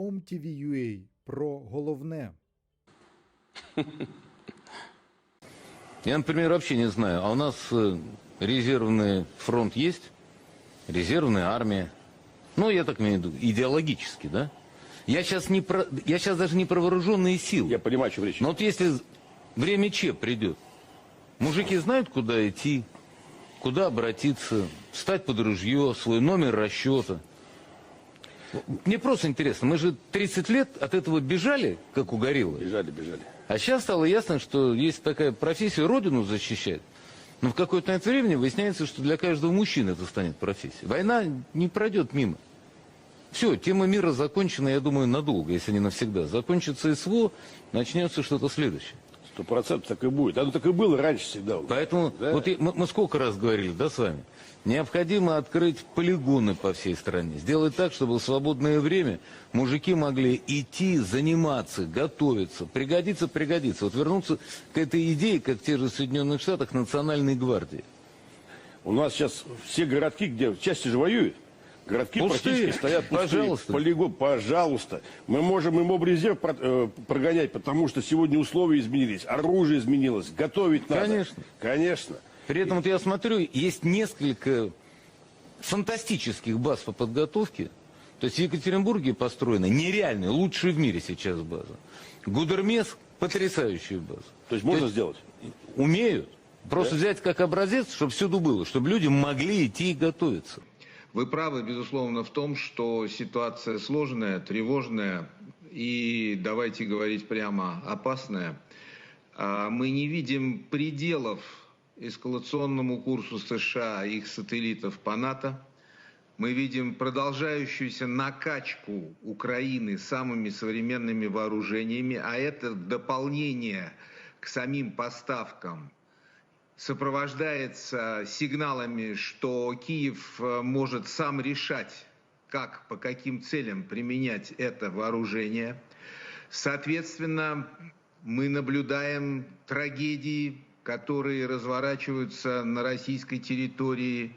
OMTV.ua про головне. Я, например, вообще не знаю, а у нас э, резервный фронт есть? Резервная армия? Ну, я так имею в виду, идеологически, да? Я сейчас, не про, я сейчас даже не про вооруженные силы. Я понимаю, о чем речь. Но вот если время Че придет, мужики знают, куда идти, куда обратиться, встать под ружье, свой номер расчета. Мне просто интересно, мы же 30 лет от этого бежали, как угорело. Бежали, бежали. А сейчас стало ясно, что есть такая профессия родину защищать. Но в какое-то момент времени выясняется, что для каждого мужчины это станет профессией. Война не пройдет мимо. Все, тема мира закончена, я думаю, надолго, если не навсегда. Закончится СВО, начнется что-то следующее. Сто процентов так и будет. Оно так и было раньше всегда. у нас. Поэтому Да. вот и- мы, мы сколько раз говорили, да, с вами? Необходимо открыть полигоны по всей стране. Сделать так, чтобы в свободное время мужики могли идти, заниматься, готовиться. Пригодится, пригодится. Вот вернуться к этой идее, как в тех же Соединенных Штатах, национальной гвардии. У нас сейчас все городки, где части же воюют, городки Пустые. практически стоят пустые. Пожалуйста. Полигон, пожалуйста. Мы можем и моб-резерв про- э, прогонять, потому что сегодня условия изменились, оружие изменилось, готовить надо. Конечно. Конечно. При этом вот я смотрю, есть несколько фантастических баз по подготовке. То есть в Екатеринбурге построена нереальная, лучшая в мире сейчас база. Гудермес – потрясающая база. То есть можно сделать? Умеют. Просто взять как образец, чтобы всюду было, чтобы люди могли идти и готовиться. Вы правы, безусловно, в том, что ситуация сложная, тревожная и, давайте говорить прямо, опасная. А Мы не видим пределов эскалационному курсу США и их сателлитов по НАТО. Мы видим продолжающуюся накачку Украины самыми современными вооружениями, а это дополнение к самим поставкам сопровождается сигналами, что Киев э, может сам решать, как, по каким целям применять это вооружение. Соответственно, мы наблюдаем трагедии, которые разворачиваются на российской территории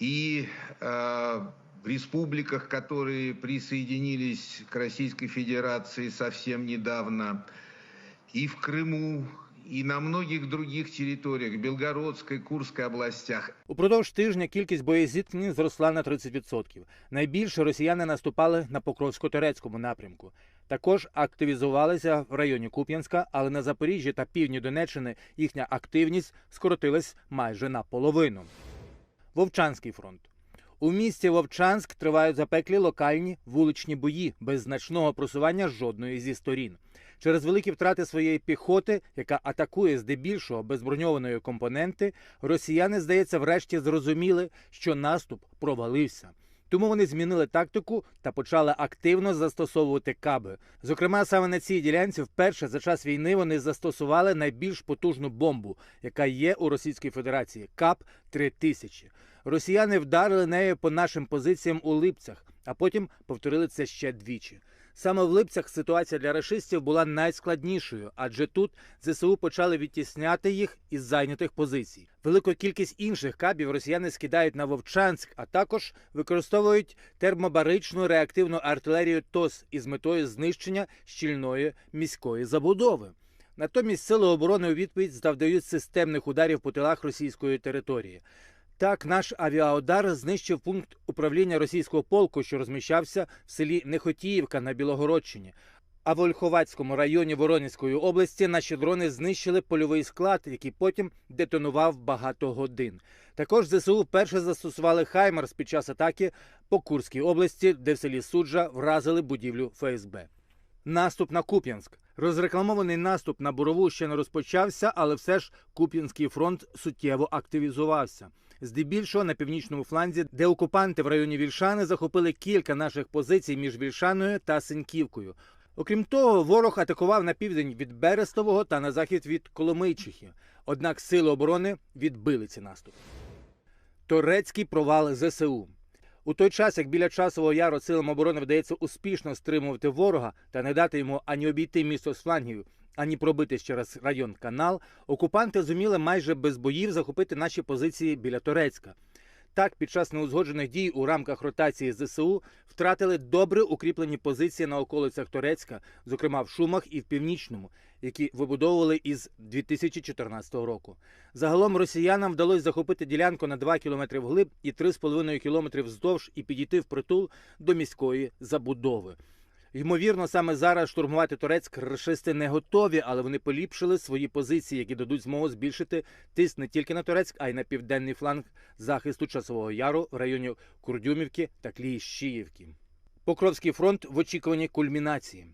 и э, в республиках, которые присоединились к Российской Федерации совсем недавно, и в Крыму, и на многих других территориях, Белгородской, Курской областях. Упродовж тижня кількість боєзіткнень зросла на 30%. Найбільше росіяни наступали на Покровсько-Турецькому напрямку. Також активізувалися в районі Куп'янська, але на Запоріжжі та півдні Донеччини їхня активність скоротилась майже наполовину. Вовчанський фронт. У місті Вовчанськ тривають запеклі локальні вуличні бої без значного просування жодної зі сторін. Через великі втрати своєї піхоти, яка атакує здебільшого безброньованої компоненти, росіяни, здається, врешті зрозуміли, що наступ провалився. Тому вони змінили тактику та почали активно застосовувати каби. Зокрема, саме на цій ділянці вперше за час війни вони застосували найбільш потужну бомбу, яка є у Російській Федерації КАП 3000 Росіяни вдарили нею по нашим позиціям у Липцях, а потім повторили це ще двічі. Саме в Липцях ситуація для рашистів була найскладнішою, адже тут ЗСУ почали відтісняти їх із зайнятих позицій. Велику кількість інших кабів росіяни скидають на Вовчанськ, а також використовують термобаричну реактивну артилерію ТОС із метою знищення щільної міської забудови. Натомість сили оборони у відповідь завдають системних ударів по тилах російської території. Так, наш авіаудар знищив пункт управління російського полку, що розміщався в селі Нехотіївка на Білогородщині. А в Ольховацькому районі Воронезької області наші дрони знищили польовий склад, який потім детонував багато годин. Також ЗСУ вперше застосували Хаймерс під час атаки по Курській області, де в селі Суджа вразили будівлю ФСБ. Наступ на Куп'янськ. Розрекламований наступ на Борову ще не розпочався, але все ж Куп'янський фронт суттєво активізувався. Здебільшого на північному фланзі, де окупанти в районі Вільшани захопили кілька наших позицій між Вільшаною та Синьківкою. Окрім того, ворог атакував на південь від Берестового та на захід від Коломийчихи. Однак сили оборони відбили ці наступи. Торецький провал ЗСУ. У той час, як біля часового яру силам оборони вдається успішно стримувати ворога та не дати йому ані обійти місто з флангів, ані пробитись через район канал, окупанти зуміли майже без боїв захопити наші позиції біля Торецька. Так, під час неузгоджених дій у рамках ротації ЗСУ втратили добре укріплені позиції на околицях Торецька, зокрема в Шумах і в Північному, які вибудовували із 2014 року. Загалом росіянам вдалося захопити ділянку на 2 кілометри вглиб і 3,5 кілометри вздовж і підійти впритул до міської забудови. Ймовірно, саме зараз штурмувати Турецьк рашисти не готові, але вони поліпшили свої позиції, які дадуть змогу збільшити тиск не тільки на Турецьк, а й на південний фланг захисту Часового Яру в районі Курдюмівки та Кліщіївки. Покровський фронт в очікуванні кульмінації.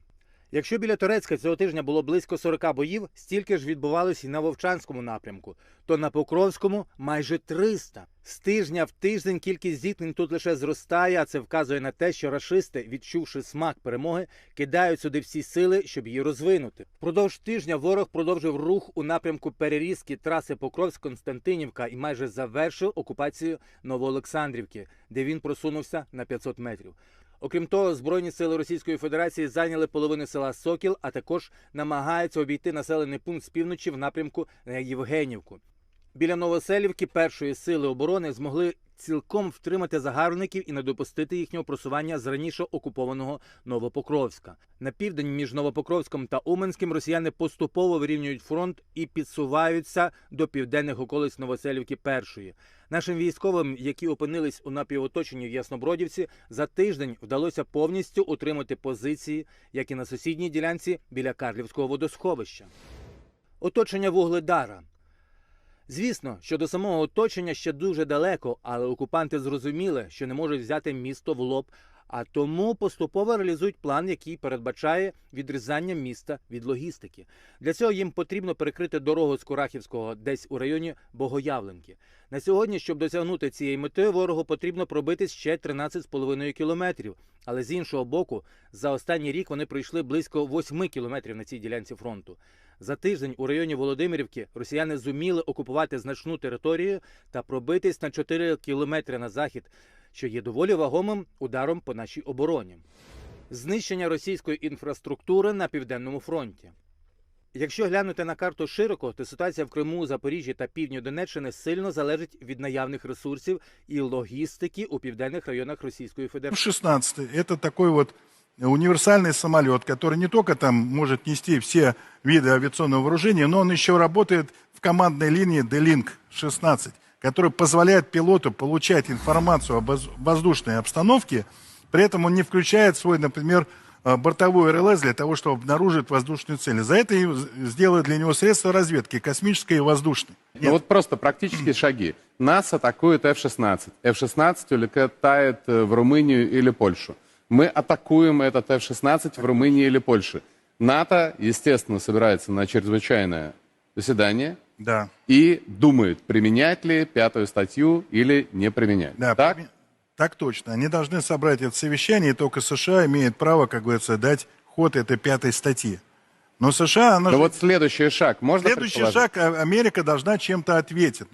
Якщо біля Турецька цього тижня було близько 40 боїв, стільки ж відбувалось і на Вовчанському напрямку, то на Покровському майже 300. З тижня в тиждень кількість зіткнень тут лише зростає, а це вказує на те, що рашисти, відчувши смак перемоги, кидають сюди всі сили, щоб її розвинути. Впродовж тижня ворог продовжив рух у напрямку перерізки траси Покровськ-Константинівка і майже завершив окупацію Новоолександрівки, де він просунувся на 500 метрів. Окрім того, збройні сили Російської Федерації зайняли половину села Сокіл, а також намагаються обійти населений пункт з півночі в напрямку на Євгенівку. Біля Новоселівки першої сили оборони змогли цілком втримати загарбників і не допустити їхнього просування з раніше окупованого Новопокровська. На південь між Новопокровськом та Уменським росіяни поступово вирівнюють фронт і підсуваються до південних околиць Новоселівки першої. Нашим військовим, які опинились у напівоточенні в Яснобродівці, за тиждень вдалося повністю утримати позиції, як і на сусідній ділянці біля Карлівського водосховища. Оточення Вугледара. Звісно, що до самого оточення ще дуже далеко, але окупанти зрозуміли, що не можуть взяти місто в лоб, а тому поступово реалізують план, який передбачає відрізання міста від логістики. Для цього їм потрібно перекрити дорогу з Курахівського десь у районі Богоявленки. На сьогодні, щоб досягнути цієї мети, ворогу потрібно пробитись ще 13,5 кілометрів. Але з іншого боку, за останній рік вони пройшли близько 8 кілометрів на цій ділянці фронту. За тиждень у районі Володимирівки росіяни зуміли окупувати значну територію та пробитись на 4 кілометри на захід, що є доволі вагомим ударом по нашій обороні. Знищення російської інфраструктури на південному фронті. Якщо глянути на карту широко, то ситуація в Криму, Запоріжжі та півдні Донеччини сильно залежить від наявних ресурсів і логістики у південних районах Російської Федерації. F-16 это такой вот универсальный самолет, который не только там может нести все виды авиационного вооружения, но он еще работает в командной линии D-Link 16, который позволяет пилоту получать информацию об воз- воздушной обстановке, при этом он не включает свой, например, э, бортовой РЛС для того, чтобы обнаружить воздушные цели. За это и сделают для него средства разведки, космической и воздушной. Ну вот просто практические шаги. Нас атакует F-16. F-16 улетает э, в Румынию или Польшу. Мы атакуем этот F-16 в Румынии или Польше. НАТО, естественно, собирается на чрезвычайное заседание Да. и думает, применять ли пятую статью или не применять. Да, так? так точно. Они должны собрать это совещание, и только США имеет право, как говорится, дать ход этой пятой статье. Но США, она Да же- вот следующий шаг можно следующий шаг, а- Америка должна чем-то ответить.